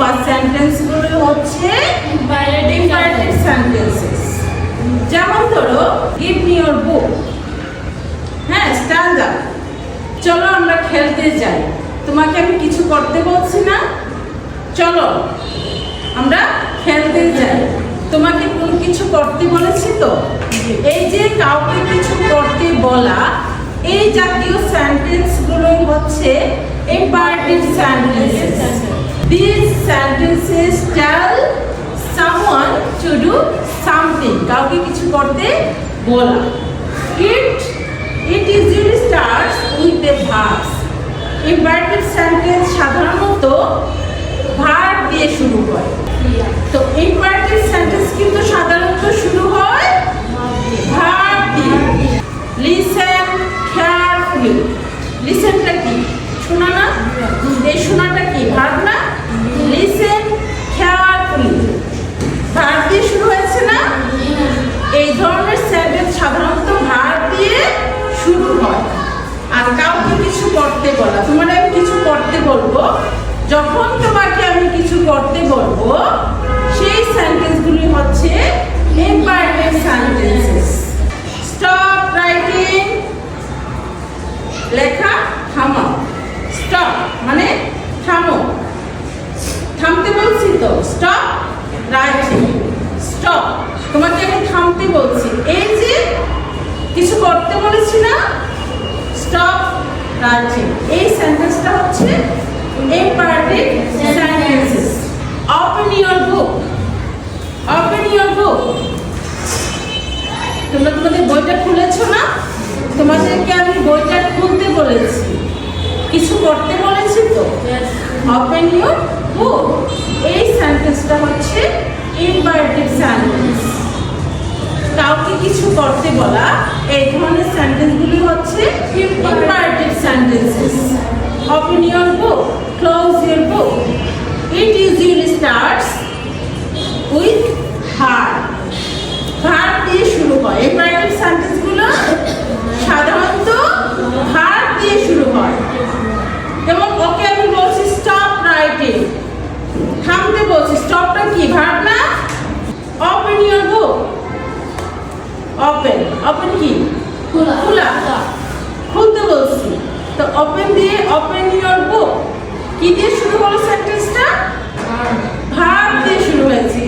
বা সেন্টেন্সগুলো হচ্ছে imperative sentences যেমন ধরো গিভ মি ইয়োর বুক হ্যাঁ স্ট্যান্ড আপ চলো আমরা খেলতে যাই। তোমাকে আমি কিছু করতে বলছি না। চলো, আমরা খেলতে যাই। তোমাকে কোন কিছু করতে বলেছি তো? এই যে কাউকে কিছু করতে বলা, এই জাতীয় সেন্টেন্সগুলো হচ্ছে ইম্পারেটিভ সেন্টেন্সেস দিয়ে sentences tell someone to do something কাউকে কিছু করতে বলা। It it usually starts with the verbs imperative sentence সাধারণত ভার্ব দিয়ে শুরু হয়। তো ইম্পারেটিভ সেন্টেন্স কিন্তু সাধারণত শুরু হয় ভার্ব দিয়ে। লিসেন কেয়ারফুলি লিসেনটা কি? শোনা না? এই শোনাটা কি? ভার্ব না করতে বলা। তোমার আমি কিছু করতে বলব। যখন তোমাকে আমি কিছু করতে বলব, সেই সেন্টেন্সগুলি হচ্ছে সেন্টেন্সেস স্টপ রাইটিং লেখা, থামাও। স্টপ মানে থামো। থামতে বলছি তো? স্টপ রাইটিং স্টপ তোমাকে আমি থামতে বলছি। এই যে কিছু করতে রাইটিং এই সেন্টেন্সটা হচ্ছে imperative sentences open your book open your book তোমরা তোমাদের বইটা খুলেছো না? তোমাদেরকে আমি বইটা খুলতে বলেছি। কিছু করতে বলেছি তো? ওপেন ইউর বুক এই সেন্টেন্সটা হচ্ছে ইম্পারেটিভ সেন্টেন্স কাউকে কিছু করতে বলা, এই ধরনের সেন্টেন্সগুলি হচ্ছে imperative sentences book close book it usually starts with heart verb দিয়ে শুরু হয় ইম্পারেটিভ সেন্টেন্সগুলো সাধারণত ভার্ব দিয়ে শুরু হয় যেমন ওকে আমি বলছি স্টপ রাইটিং থামতে বলছি স্টপটা কি ভার্ব না open your book open open কি খোলা। খোলা খুলতে বলছি তো ওপেন দিয়ে ওপেন ইওর বুক কি দিয়ে শুরু হলো সেন্টেন্সটা ভার্ব দিয়ে শুরু হয়েছে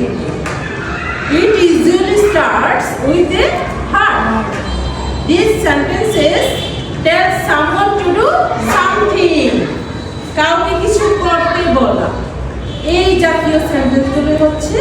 It usually starts with a heart. These sentences tell someone to do something. কাউকে কিছু করতে বলা এই জাতীয় সেন্টেন্সগুলো হচ্ছে